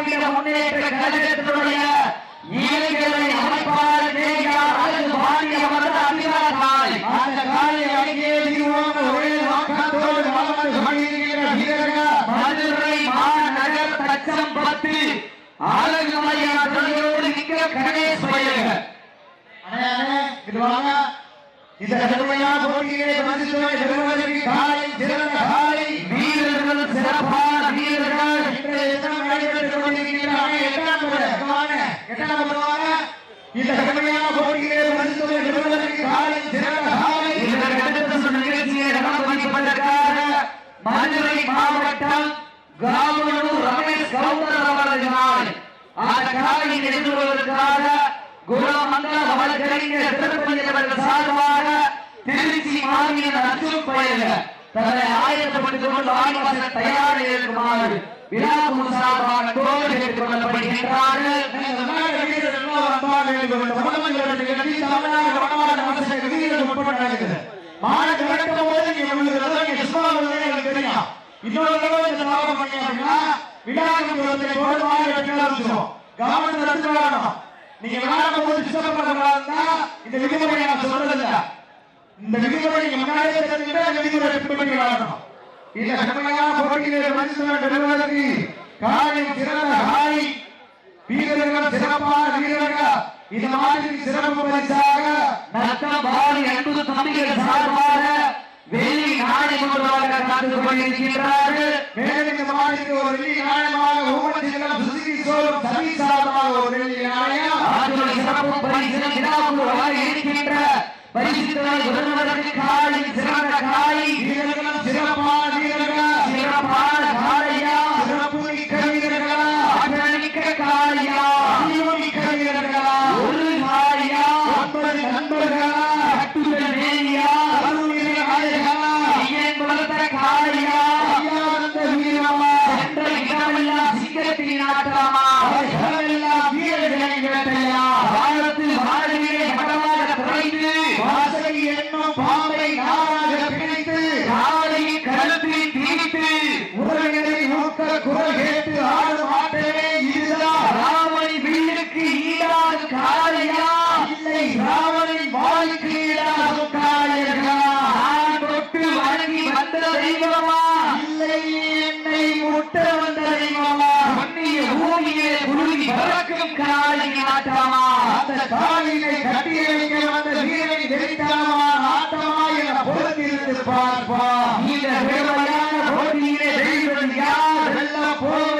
திராவிட முன்னேற்ற கழகத்தினுடைய இயல்களை அமைப்பாளர் நேயார் அழகு பாண்டி அவரது அபிலாஷாய் அந்த காலை அங்கே தீர்வான ஒரே நோக்கத்தோடு வளர்ந்து வீரர்கள் மதுரை மாநகர் தச்சம் பத்து துணையோடு கணேஷ் வாங்க. இந்த கடுமையான மதித்துவை பெறுவதற்கு காலை சிறந்த காலை வீரர்கள் வாங்க. எட்டாம் நம்பர் வாங்க. இந்த கடுமையான போட்டியிலே மதித்துவை பெறுவதற்கு காலை சிறந்த காலை இதற்கு அடுத்த சுற்று நிகழ்ச்சியை நடந்து வைப்பதற்காக மதுரை மாவட்டம் காவலூர் ரமேஷ் கவுண்டர் அவரது நாள் அந்த காலையை எதிர்கொள்வதற்காக குணமங்கல வழக்கறிஞர் திருப்பதி அவர்கள் சார்பாக திருச்சி மாநில அர்ஜுன் பயில தன்னை ஆயத்தப்பட்டுக் கொண்டு ஆய்வாசல் தயாரில் இருக்குமாறு விழா சார்பாக கோவில் கேட்டுக் நீங்க விழுகிறது, தெரியும். இன்னொரு நீங்க விளையாடும் போது disturb பண்ணக்கூடாதுன்னா, இந்த விதிமுறையை நான் இந்த விதிமுறை நீங்க முன்னாடியே தெரிஞ்சுக்கிட்டா இந்த விதிமுறை பின்பற்றி வாழணும் இந்த கடுமையான போட்டியிலே மனுஷன் பெறுவதற்கு காலை சிறந்த காலை வீரர்கள் சிறப்பான வீரர்கள். இந்த மாதிரி சிறப்பு பரிசாக நத்தம் பாலி என்பது தம்பிகள் சார்பாக வெளி நாணயமாக நடந்து கொண்டிருக்கின்றார்கள். மேலும் இந்த மாதிரி ஒரு வெள்ளி நாணயமாக ஒவ்வொரு சுசுகி சோழம் சரி சார்பாக ஒரு வெள்ளி நாணயம். ஆற்றுடைய சிறப்பு பரிசு இருக்கின்ற பரிசுத்தாய் உதவுவதற்கு காலை சிறந்த காலை குருவி பறக்கும் காலை ஆட்டமா அந்த காலினை கட்டி வைக்க வந்த வீரனை வெறித்தனமா ஆட்டமா என பொறுத்திருந்து பார்ப்பா. இந்த பெருமையான போட்டியிலே வெல்வது யார் வெல்ல போவதியா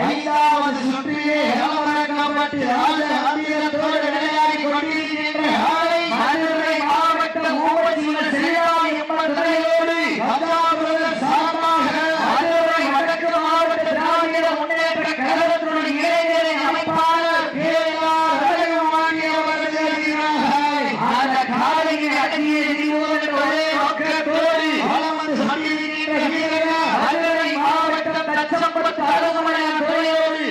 ஐந்தாவது சுற்றிலே ராஜ அபியத்தோடு தோழர்களே கொண்டிருக்கின்ற காலை மதுரை மாவட்டம் ஊவச்சியுள்ள செல்லாய் எம்மன் துறையோடு கதாபுரம் சார்பாக மதுரை வடக்கு மாவட்ட திராவிட முன்னேற்ற கழகத்தினுடைய இளைஞரை அமைப்பாளர் கேஆர் அழகுமாரி அவர்கள் இருக்கிறார்கள். அந்த காலையை அடங்கிய நிறுவனம் என்ற ஒரே நோக்கத்தோடு வலம் வந்து கொண்டிருக்கின்ற வீரர்கள் மதுரை மாவட்டம் தச்சம்பட்டு அழகுமலையார் துறையோடு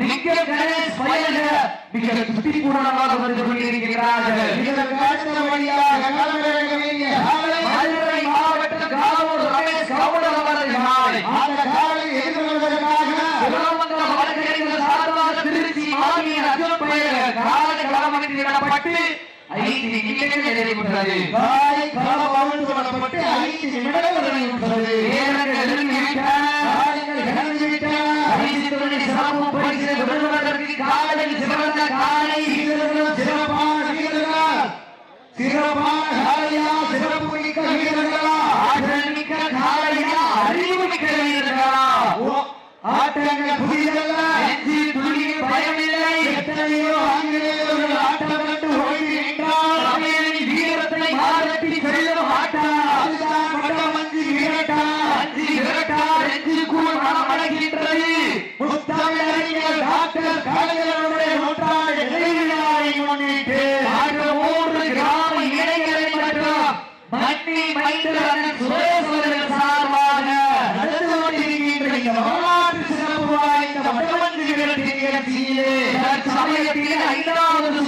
லிங்கம் கணேஷ் பயக மிக துடிப்புடனாக வந்து கொண்டிருக்கிறார்கள். களமிறங்க வேண்டிய மதுரை மாவட்டம் காவூர் ரமேஷ் கவுடர் அவர்கள் நாளை அந்த காலை எதிர்கொள்வதற்காக திருவண்ணாமலை வழக்கறிஞர்கள் சார்பாக திருச்சி மாநில பெயர் கால விடப்பட்டு ஐந்து நிமிடங்கள் நிறைவு பெற்றது. காலை காலபாவன் சொல்லப்பட்டு ஐந்து நிமிடங்கள் நிறைவு பெற்றது. வீரர்கள் எழுந்து விட்டார் காலங்கள் இழந்து விட்டார் ஐந்து துணை சிறப்பு பரிசு பெறுவதற்கு காலையில் சிறப்பான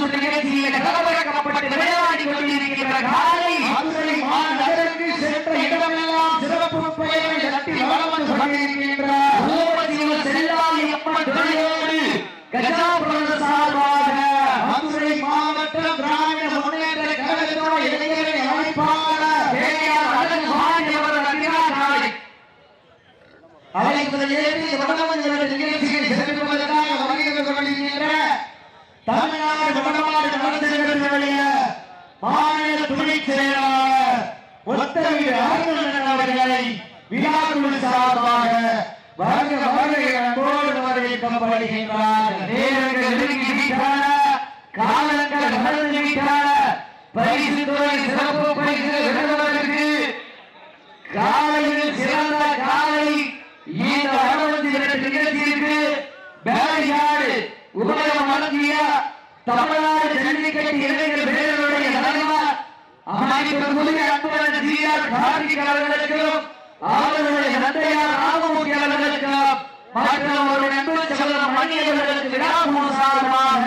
ஐந்தாவது சுற்று நிகழ்ச்சியில் கலவரக்கப்பட்டு விளையாடி கொண்டிருக்கின்ற காலை மதுரை மாநகருக்கு சென்ற இடமெல்லாம் சிறப்பு பெயரை தட்டி வளம் வந்து கொண்டிருக்கின்ற பூமதியில் செல்லாதி அம்மன் துணையோடு கஜாபுரம் சார்பாக மதுரை மாவட்ட திராவிட முன்னேற்ற கழகத்தினுடைய இளைஞரணி அமைப்பாளர் பெரியார் அழகு மாநிலவர் அகிலாகாரி அழைப்பதை ஏற்றி வடமஞ்சள் நிகழ்ச்சியை சிறப்பிப்பதற்காக வருகை கொண்டிருக்கின்ற தமிழ்நாடு வடமாடு நலச்சங்கத்தினுடைய மாநில துணை செயலாளர் ஒத்தவீடு அருணன் அவர்களை விழாக்குழு சார்பாக வருக வருகை அன்போடு வரவேற்கப்படுகின்றார்கள் நேரங்கள் நெருங்கி காலங்கள் கடந்து பரிசு துறை சிறப்பு பரிசு விருதுவதற்கு காலையில் சிறந்த காலை இந்த வடமஞ்சி நிகழ்ச்சியிற்கு பேரியாடு உபயம் வழங்கிய தமிழ்நாடு ஜல்லிக்கட்டு இளைஞர் பேரனுடைய தலைவர் அமைச்சர் புதிய அன்புடன் ஜி ஆர் கார்த்திக் அவர்களுக்கும் அவர்களுடைய தந்தையார் ராமமூர்த்தி அவர்களுக்கும் மற்றும் அவருடைய அன்பு சகோதரர் மணி அவர்களுக்கு விழாபூர் சார்பாக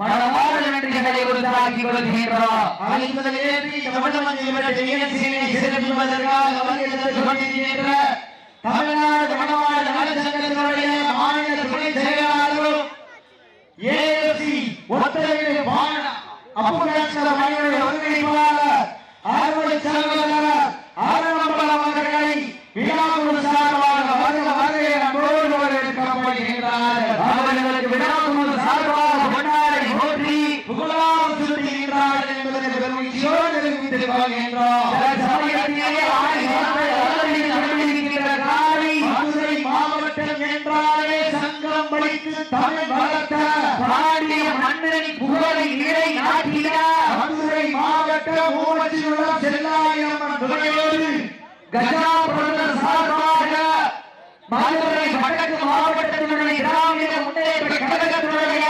மனமார்ந்த நன்றிகளை உறுதியாக்கி கொள்கின்றோம். அழைப்பதை ஏற்றி தமிழமஞ்சள் விரட்டு சிறப்பிப்பதற்காக வருகை கொண்டிருக்கின்ற தமிழ்நாடு வடமாடு நலச்சங்கத்தினுடைய மாநில துணை செயலாளரும் ஏஎஸ்சி ஒத்தரவு மணியுடைய ஒருங்கிணைப்பாளர் அறுவடை சகோதரர் ஆரம்பலம் அவர்களை விழாக்குழு சார்பாக வருக வருகை அன்போடு வரவேற்கப்படுகின்றார்கள் அவர்களுக்கு விழாபூர் சார்பாக கொண்டாடி போற்றி புகழாரம் சுட்டுகின்றார்கள் என்பதை பெருமையோடு தெரிவித்துக் கொள்கின்றோம் சமயத்திலே ஆடி வளர்ந்த வளர்ந்து கொண்டிருக்கின்ற காலை மதுரை மாவட்டம் என்றாலே சங்கம் படித்து தமிழ் வளர்த்த பாண்டிய மன்னனின் புகழை நிலை நாட்டிட மதுரை மாவட்டம் மூவத்திலுள்ள செல்லாயம்மன் துணையோடு பிரதமர் சார்பாக மதுரை வடக்கு மாவட்டத்தினுடைய திராவிட முன்னேற்ற கழகத்தினுடைய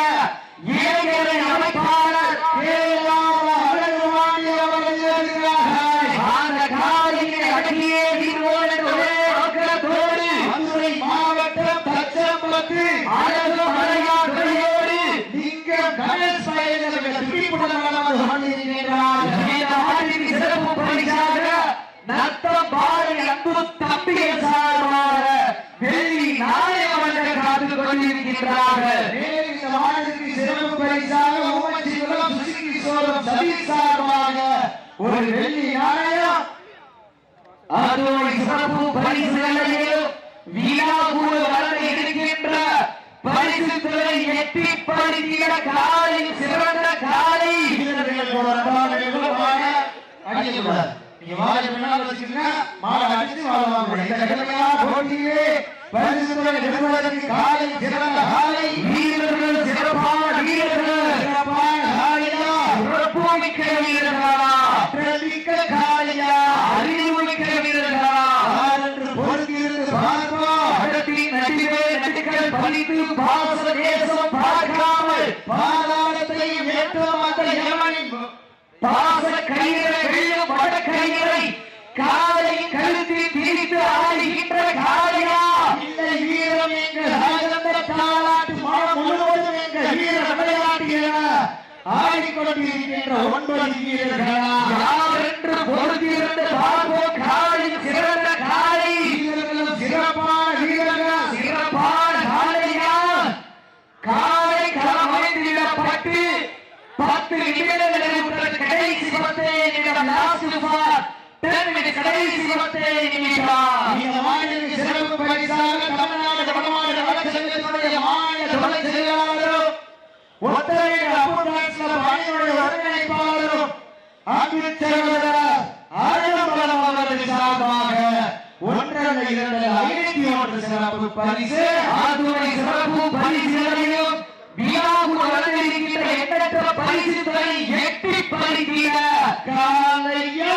இளைஞரின் அமைப்பாளர் கேளாத அழகுவாணி அவர்கள் இருக்கிறார்கள். அந்த காலையினை அடக்கியே தீர்வோம் என்ற ஒரே நோக்கத்தோடு மதுரை மாவட்டம் தச்சம்பலத்து அழகு மலையார் துணையோடு லிங்கம் கணேஷ் பயணர்கள் துடிப்புடன் வளர்ந்து கொண்டிருக்கிறார்கள். இந்த ஆண்டின் சிறப்பு பரிசாக நத்தம் பாறை அன்பு தம்பிகள் சார்பாக வெள்ளி நாணயம் வழங்க காத்துக் கொண்டிருக்கின்றார்கள். இந்த மாநிலத்திற்கு சிறப்பு பரிசாக ஊமச்சிகுளம் சுசுகி சோழம் சதீஷ் சார்பாக ஒரு வெள்ளி நாணயம். அதோடு சிறப்பு பரிசுகளையும் விழா கூட வர இருக்கின்ற பரிசு எட்டி படுத்திய காலை சிறந்த காலை. வீரர்கள் ஒரு அன்பான அடிக்கக்கூடாது. நீங்க மாலை பின்னால் வச்சுக்கங்க, மாலை அடிச்சு மாலை வாங்கக்கூடாது. இந்த கடுமையான போட்டியிலே பரிசு தொகை காலை சிறந்த ஆடிக்கொண்டிருக்கின்ற ஒன்பது வீரர்களா யார் என்று பார்ப்போம் காலின் சிறந்த காலை வீரர்களும் சிறப்பான வீரர்கள் சிறப்பான காலை பத்து கடைசி நிமிடம் லாஸ்ட் ஃபார் டென் மினிட் கடைசி நிமிடம் இந்த மாநில சிறப்பு பரிசாக தமிழ்நாடு வடமாநில வளர்ச்சித்துறையுடைய மாநில துணை செயலாளர் அன்பு இரண்டு ஐநூத்தி ஒன்று சிறப்பு பரிசு ஆதுரை சிறப்பு பரிசுகளையும் விழாவுக்கு வளர்ந்திருக்கின்ற எண்ணற்ற பரிசுகளை எட்டி பறிக்கிற காலையோ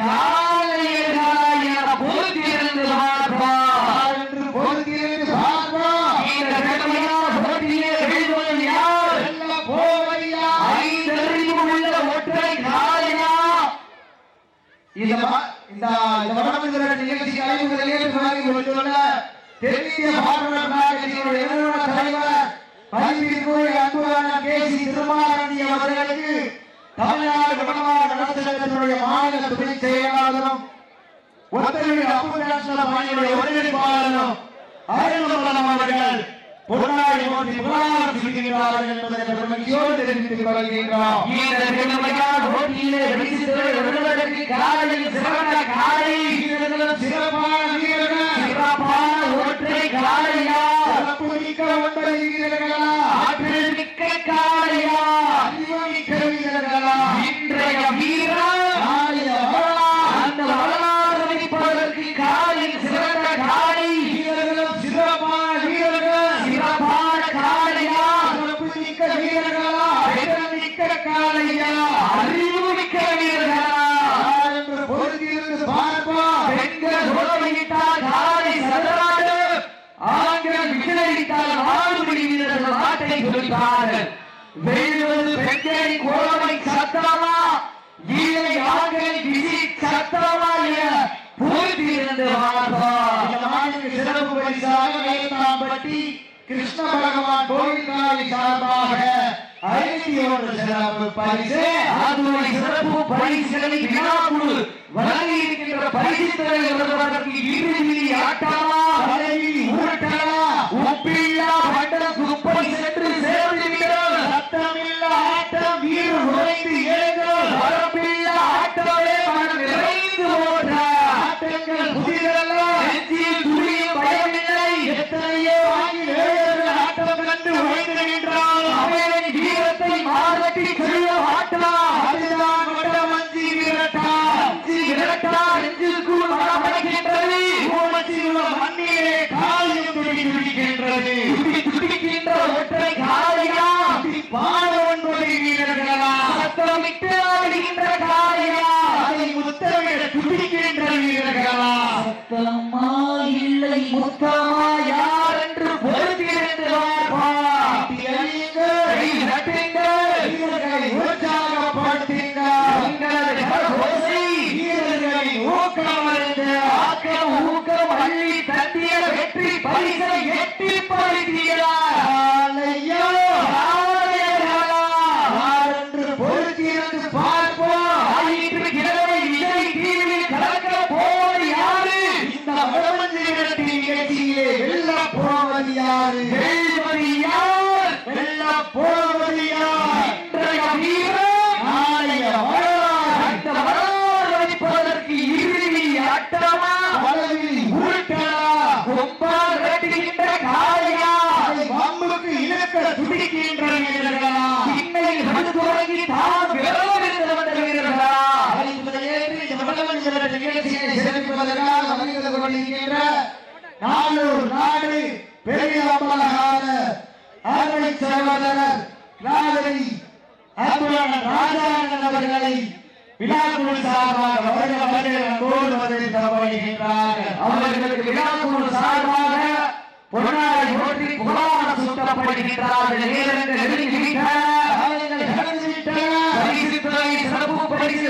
காலையர்களாய் என பொறுத்திருந்து பார்ப்பார். என்று பொறுத்திருந்து பார்ப்போம் இந்த கடுமையான போட்டியிலே வெல்வது யார்? வெல்ல போவது யார்? ஐந்தறிவு உள்ள ஒற்றை காளையா? இந்த ம- இந்த இந்த வடமதுரை நிகழ்ச்சிக்கு அழைப்புதல் ஏற்று வழங்கி வந்துள்ள தென்னிந்திய பார்வர்டு மாநிலத்தினுடைய நிறுவன தலைவர் மதிப்பிற்குரிய அன்புரான கே சி திருமாரண்டி அவர்களுக்கு தமிழ்நாடு வடமாடு நலச்சங்கத்தினுடைய மாநில துணை செயலாளரும் ஒத்தகைய அப்பு நேஷனல் பணியுடைய ஒருங்கிணைப்பாளரும் அருள்மலம் அவர்கள் புகழாரம் சுட்டுகிறார்கள் என்பதை பெருமையோடு தெரிவித்துக் கொள்கின்றோம். இந்த கடுமையான போட்டியிலே பரிசுகளை வெல்வதற்கு காளையில் சிறந்த காளை வீரர்களும் சிறப்பான வீரர்கள். சிறப்பான ஒற்றை காளையா சிறப்பு மிக்க ஒன்பது வீரர்களா? ஆற்றல் மிக்க காளையா அறிவு மிக்க வீரர்களா இன்றைய வீரா நாளைய வரலாறு அந்த வரலாறு வைப்பதற்கு காளையில் சிறந்த காளை வீரர்களும் சிறப்பான வீரர்கள் சிறப்பான காளையா சிறப்பு மிக்க வீரர்களா திறன் மிக்க காளையா அறிவு மிக்க வீரர்களா யார் என்று பொறுத்திருந்து பார்ப்போம் பெண்கள் உறவையிட்டால் காலை சதராடு ஆண்கள் விசிலடித்தால் மாறுபடி வீரர்கள் நாட்டை குறிப்பார்கள் வெல்வது பெண்களின் குழவை சத்தமா? இல்லை ஆண்களின் விசி சத்தமா என நாளுக்கு சிறப்பு பரிசாக வேலுநாம்பட்டி கிருஷ்ண பகவான் காலை சார்பாக ஐநூத்தி ஒன்று சிறப்பு பரிசு. ஆதுரை சிறப்பு பரிசுகளை வினாக்குழு வழங்கி இருக்கின்ற பரிசுகளை வருவதற்கு இறுதி ஆட்டமா சத்தமிட்டு ஆடுகின்ற காளையா அதை முத்தமிட துடிக்கின்ற வீரர்களா சத்தமா இல்லை முத்தமா யார் என்று பொறுத்திருந்து பார்ப்பார் கை தட்டுங்கள் வீரர்களை உற்சாகப்படுத்துங்க உங்களது கரகோசை வீரர்களை ஊக்கமருந்து ஆக்கம் ஊக்கம் அள்ளி தட்டிய வெற்றி பரிசை எட்டி பறிக்கிறார் ஆலையோ காளையர்களா, யாரென்று பொறுத்திருந்து பார்ப்போம் ஆயிற்று கிழமை விஜய் டிவியில் கலக்க போவது யாரு இந்த வடமஞ்சி வீரத்தின் நிகழ்ச்சியிலே வெல்ல போவது யாரு வெல்வது யார் வெல்ல போவது யார் இன்றைய வீரர் நாளைய வரலாறு. அந்த வரலாறு வைப்பதற்கு இறுதி ஆட்டமா வளவில் உருட்டலா. கொம்பால் வெட்டுகின்ற காளையா? அதை வம்புக்கு இழுக்க துடிக்கின்ற வீரர்களா. இன்னையில் வந்து தொடங்கி தான் விரவெடுத்து வந்த வீரர்களா? நிகழ்ச்சியை சிறப்பிப்பதற்காக வருகிறது கொண்டிருக்கின்ற நாளூர் நாடு பெரிய அம்பலகார அருமை சகோதரர் நாகரி அன்புடன் ராஜானந்தன் அவர்களை விழாக்குழு சார்பாக வருக வருக அன்போடு வரவேற்கப்படுகின்றார்கள் அவர்களுக்கு விழாக்குழு சார்பாக போற்றி பரிசு துறை சிறப்பு பரிசு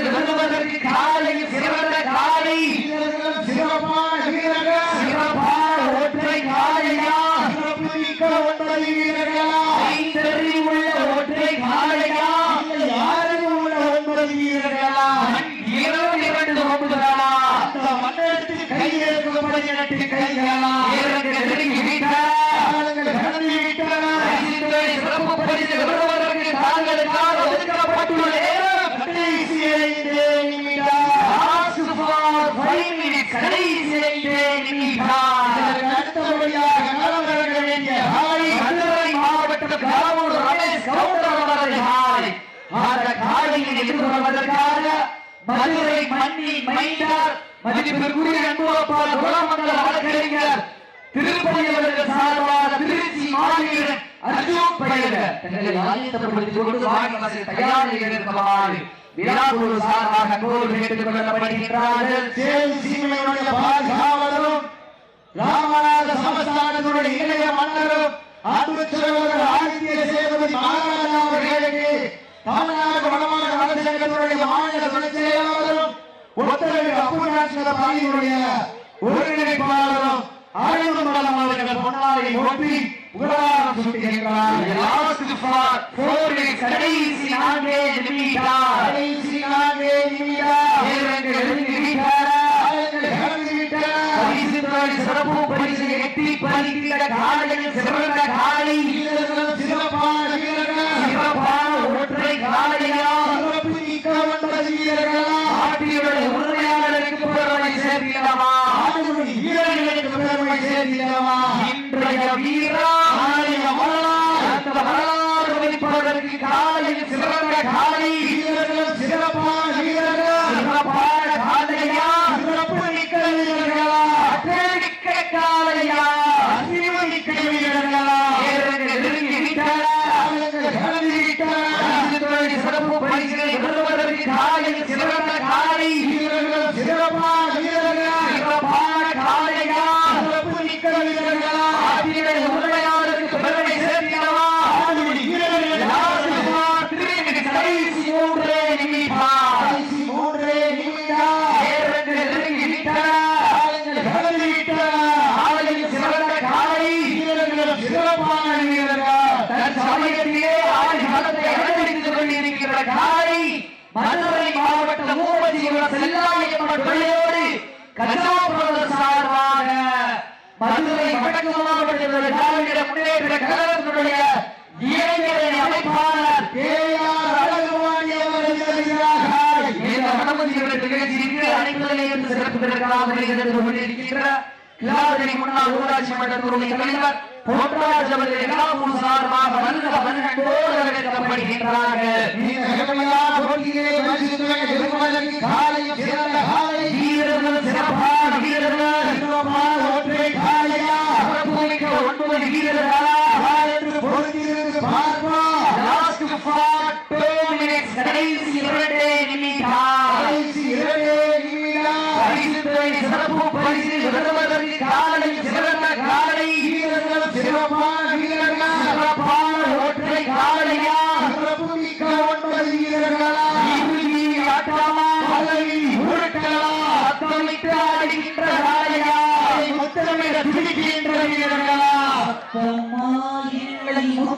அவர்களுக்காக ஒதுக்கப்பட்டுள்ள நேரம் கடைசி ஐந்து நிமிடம். கடைசி ஐந்து நிமிடம். அடுத்தபடியாக நலவரங்க வேண்டிய ஹாய் மதுரை மாவட்டம் காவூர் ரமேஷ் கவுண்டர் அவர்கள் திருப்பதி அவர்கள் சார்பாக திருச்சி மாநிலம் அதுவும் பயிலுக தங்களை ஆயத்தப்படுத்திக் கொண்டு வாகனத்தை தயார் செய்திருக்குமாறு விழாக்குழு சார்பாக அன்போடு கேட்டுக் கொள்ளப்படுகின்றார்கள். சீமையுடைய பாதுகாவலரும் ராமநாத சமஸ்தானத்துடைய இளைய மன்னரும் அன்புச்சிறவர்கள் ஆட்சிய சேவதி மாகாணம் அவர்களுக்கு தமிழ்நாடு வடமாநில அரசாங்கத்துடைய மாநில துணை செயலாளரும் ஒத்துழைப்பு அப்புநாட்சிய பள்ளியினுடைய ஒருங்கிணைப்பாளரும் ஆனந்தமடல மாவட்டங்கள் பொன்னாலை ஒட்டி உகலாரம் சுட்டுகின்றார் லாஸ்ட் சிறப்பு பரிசு எட்டி பரிசு காலை. வீரா வெளிப்படுவதற்கு காலையில் சிறந்த காலை. ஊராட்சி மன்றத்தினுடைய தலைவர் பொன்ராஜ் அவர்கள் எல்லாம் சார்பாக வருக வருக வீரர்கள் சிறப்பாக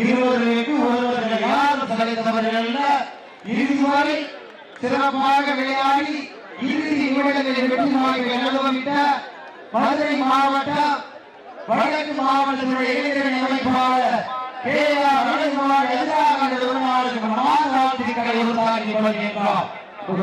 இருபதுக்கு ஒருவருக்கு யாரும் தலைத்தவர்கள் சிறப்பாக விளையாடி இறுதி நிமிடங்களில் வெற்றி வாங்கி விளையாடுவிட்ட மதுரை மாவட்ட வடக்கு மாவட்டத்தினுடைய இளைஞரணி அமைப்பாளர் கே எதிராக ஒரு